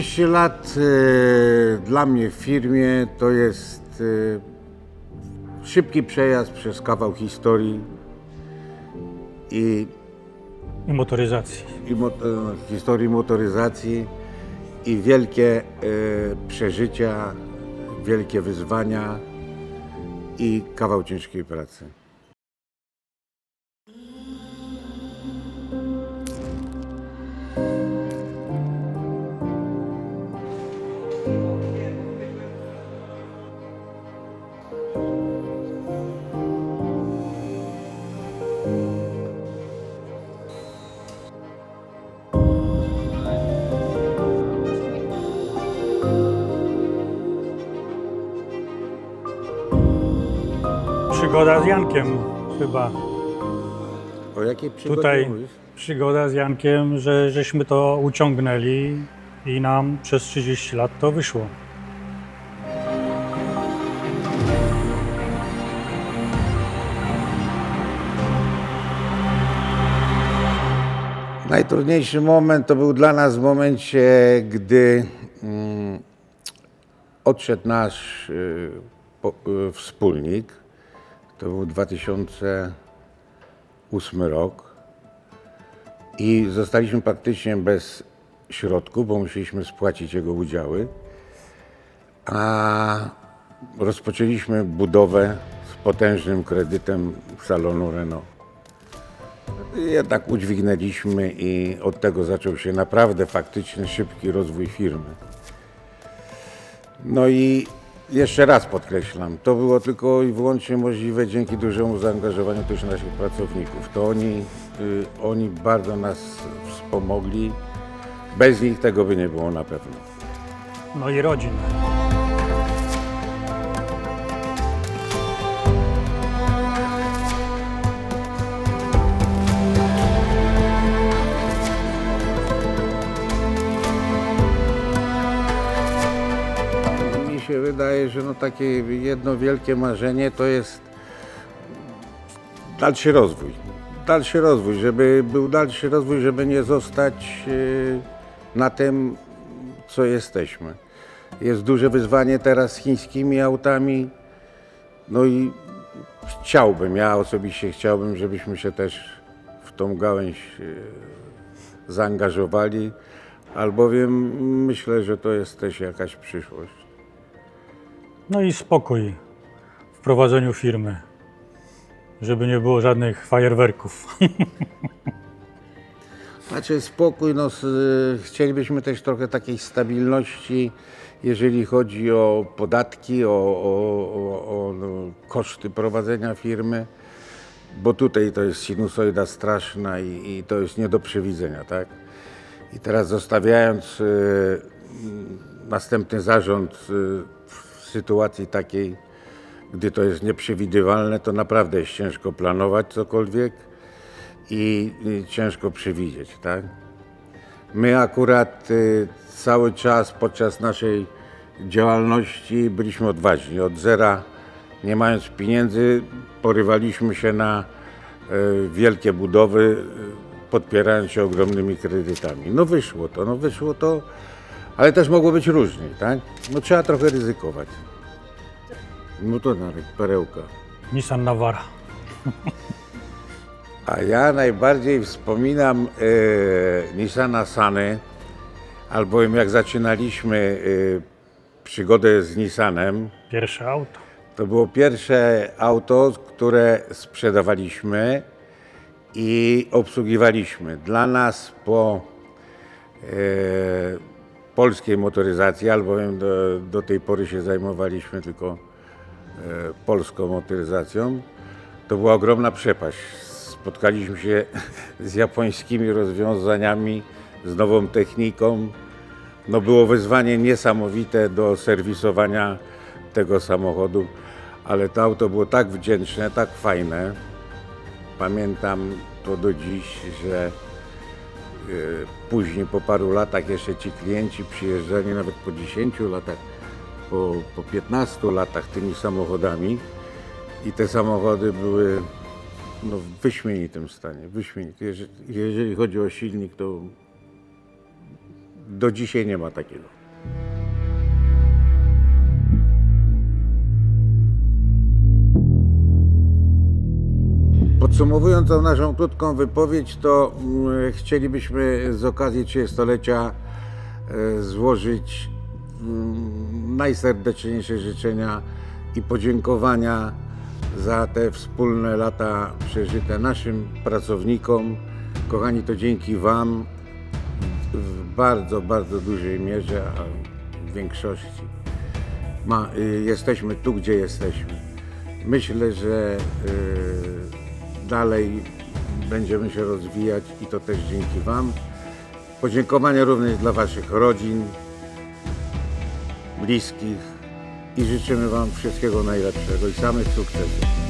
30 lat e, dla mnie w firmie to jest e, szybki przejazd przez kawał historii i, I motoryzacji. i e, historii motoryzacji i wielkie e, przeżycia, wielkie wyzwania i kawał ciężkiej pracy. Przygoda z Jankiem chyba. O jakiej przygodzie Tutaj mówisz? przygoda z Jankiem, że żeśmy to uciągnęli i nam przez 30 lat to wyszło. Najtrudniejszy moment to był dla nas w momencie, gdy mm, odszedł nasz y, po, y, wspólnik. To był 2008 rok i zostaliśmy praktycznie bez środków, bo musieliśmy spłacić jego udziały. A rozpoczęliśmy budowę z potężnym kredytem salonu Renault. Jednak udźwignęliśmy i od tego zaczął się naprawdę faktyczny, szybki rozwój firmy. No i jeszcze raz podkreślam, to było tylko i wyłącznie możliwe dzięki dużemu zaangażowaniu też naszych pracowników. To oni, y, oni bardzo nas wspomogli. Bez nich tego by nie było na pewno. No i rodzin. Wydaje, że no takie jedno wielkie marzenie to jest dalszy rozwój. Dalszy rozwój, żeby był dalszy rozwój, żeby nie zostać yy, na tym, co jesteśmy. Jest duże wyzwanie teraz z chińskimi autami. No i chciałbym, ja osobiście chciałbym, żebyśmy się też w tą gałęź yy, zaangażowali, albowiem myślę, że to jest też jakaś przyszłość. No i spokój w prowadzeniu firmy. Żeby nie było żadnych fajerwerków. Znaczy spokój, no, s- chcielibyśmy też trochę takiej stabilności, jeżeli chodzi o podatki, o, o, o, o no, koszty prowadzenia firmy, bo tutaj to jest sinusoida straszna i, i to jest nie do przewidzenia, tak? I teraz zostawiając y, następny zarząd y, w sytuacji takiej, gdy to jest nieprzewidywalne, to naprawdę jest ciężko planować cokolwiek i, ciężko przewidzieć, tak? My akurat y, cały czas podczas naszej działalności byliśmy odważni. Od zera, nie mając pieniędzy, porywaliśmy się na y, wielkie budowy, y, podpierając się ogromnymi kredytami. No wyszło to, no wyszło to, ale też mogło być różnie, tak? No trzeba trochę ryzykować. No to Narek, perełka. Nissan Navara. A ja najbardziej wspominam e, Nissana Sany, albowiem jak zaczynaliśmy e, przygodę z Nissanem, Pierwsze auto. to było pierwsze auto, które sprzedawaliśmy i obsługiwaliśmy. Dla nas po e, polskiej motoryzacji, albowiem do, do tej pory się zajmowaliśmy tylko e, polską motoryzacją, to była ogromna przepaść. Spotkaliśmy się z japońskimi rozwiązaniami, z nową techniką. No było wyzwanie niesamowite do serwisowania tego samochodu, ale to auto było tak wdzięczne, tak fajne. Pamiętam to do dziś, że później po paru latach jeszcze ci klienci przyjeżdżali nawet po 10 latach, po, po 15 latach tymi samochodami i te samochody były no, w wyśmienitym stanie. Wyśmienity. Jeżeli, jeżeli chodzi o silnik, to do dzisiaj nie ma takiego. Podsumowując tą naszą krótką wypowiedź, to mm, chcielibyśmy z okazji 30-lecia e, złożyć mm, najserdeczniejsze życzenia i podziękowania za te wspólne lata przeżyte naszym pracownikom. Kochani, to dzięki Wam w bardzo, bardzo dużej mierze, a w większości ma, y, jesteśmy tu, gdzie jesteśmy. Myślę, że y, dalej będziemy się rozwijać i to też dzięki Wam. Podziękowania również dla Waszych rodzin, bliskich i życzymy Wam wszystkiego najlepszego i samych sukcesów.